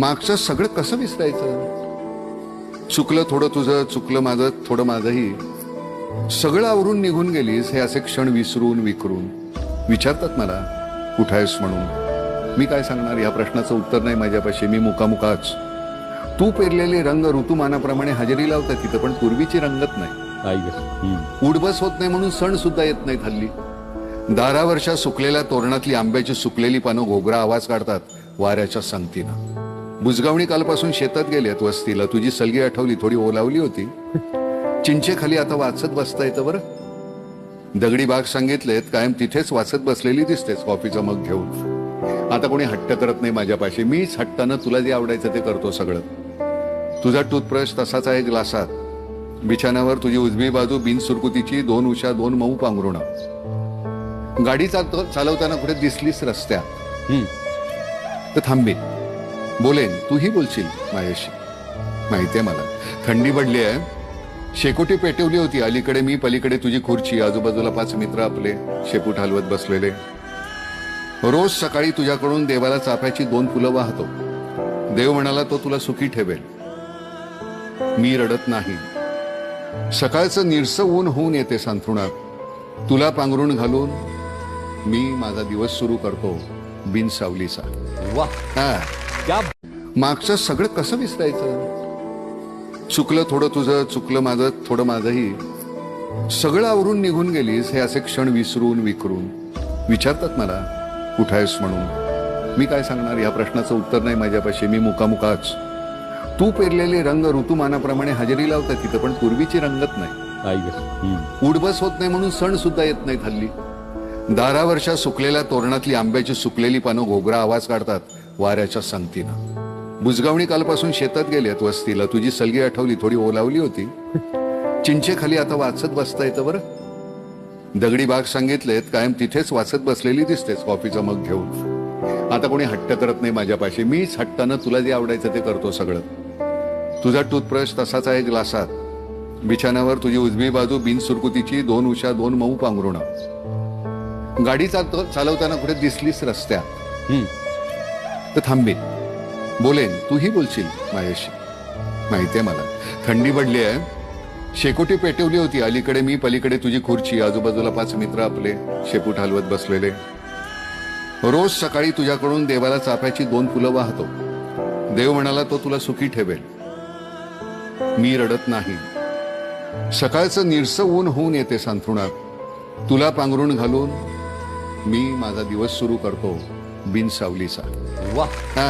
मागचं सगळं कसं विसरायचं? चुकलं थोडं तुझं चुकलं माझं थोडं माझंही. सगळं आवरून निघून गेलीस हे असे क्षण विसरून विकरून विचारतात मला कुठायस म्हणून? मी काय सांगणार? या प्रश्नाचं उत्तर नाही माझ्यापाशी. मी मुकामुकाच तू पेरलेले रंग ऋतुमानाप्रमाणे हजेरी लावतात तिथं पण पूर्वीची रंगत नाही. उडबस होत नाही म्हणून सण सुद्धा येत नाहीत हल्ली. दारावरच्या सुकलेल्या तोरणातली आंब्याची सुकलेली पानं घोगरा आवाज काढतात वाऱ्याच्या संगतीनं. बुजगावणी कालपासून शेतात गेल्यात वस्तीला. तुझी सलगी आठवली थोडी ओलावली होती. चिंचेखाली आता वाचत बसता येतं बरं. दगडी बाग सांगितलेत कायम तिथेच वाचत बसलेली दिसतेस कॉफीचा मग घेऊन. आता कोणी हट्ट करत नाही माझ्यापाशी. मीच हट्टानं तुला जे आवडायचं ते करतो सगळं. तुझा टूथब्रश तसाच आहे ग्लासात. बिछाण्यावर तुझी उजवी बाजू बिन सुरकुतीची दोन उशा दोन मऊ पांघरुण. गाडी चालतो चालवताना कुठे दिसलीस रस्त्यात? हम्म. तर थांबेन बोलेन तूही बोलशील माझ्याशी. माहितीये मला थंडी पडली आहे. शेकोटी पेटवली होती अलीकडे मी पलीकडे तुझी खुर्ची आजूबाजूला पाच मित्र आपले शेपूट हलवत बसलेले. रोज सकाळी तुझ्याकडून देवाला चाफ्याची दोन फुलं वाहतो. देव म्हणाला तो तुला सुखी ठेवेल. मी रडत नाही. सकाळचं निरस ऊन होऊन येते सांथरुणात तुला पांघरून घालून मी माझा दिवस सुरू करतो बिन सावलीचा वा क्या मागचं सगळं कसं विसरायचं? चुकलं थोडं तुझं चुकलं माझं थोडं माझंही. सगळं आवरून निघून गेलीस हे असे क्षण विसरून विकरून विचारतात मला कुठायस म्हणून? मी काय सांगणार? या प्रश्नाचं उत्तर नाही माझ्यापाशी. मी मुकामुकाच तू पेरलेले रंग ऋतुमानाप्रमाणे हजेरी लावतात तिथं पण पूर्वीची रंगत नाही. उडबस होत नाही म्हणून सण सुद्धा येत नाहीत हल्ली. दारावरच्या सुकलेल्या तोरणातली आंब्याची सुकलेली पानं घोगरा आवाज काढतात. वाऱ्याच्या संगतीनं. बुजगावणी कालपासून शेतात गेल्यात वस्तीला. तुझी सलगी आठवली थोडी ओलावली होती. चिंचेखाली आता वाचत बसता येतं बरं. दगडी बाग सांगितलेत कायम तिथेच वाचत बसलेली दिसतेच कॉफीचा मग घेऊन. आता कोणी हट्ट करत नाही माझ्यापाशी मीच हट्टानं तुला जे आवडायचं ते करतो सगळं. तुझा टूथब्रश तसाच आहे ग्लासात. बिछाण्यावर तुझी उजवी बाजू बिनसुरकुतीची दोन उशा दोन मऊ पांघरुणं. गाडी चालतो चालवताना कुठे दिसलीस रस्त्यात? तर थांबेन बोलेन तूही बोलशील माझ्याशी माहितीये मला. थंडी पडली आहे. शेकोटी पेटवली होती. अलीकडे मी पलीकडे तुझी खुर्ची आजूबाजूला पाच मित्र आपले शेपूट हलवत बसलेले. रोज सकाळी तुझ्याकडून देवाला चाफ्याची दोन फुलं वाहतो. देव म्हणाला तो तुला सुखी ठेवेल. मी रडत नाही. सकाळचं निरस ऊन होऊन येते सांथरुणात तुला पांघरून घालून मी माझा दिवस सुरू करतो बिन सावलीचा वा हा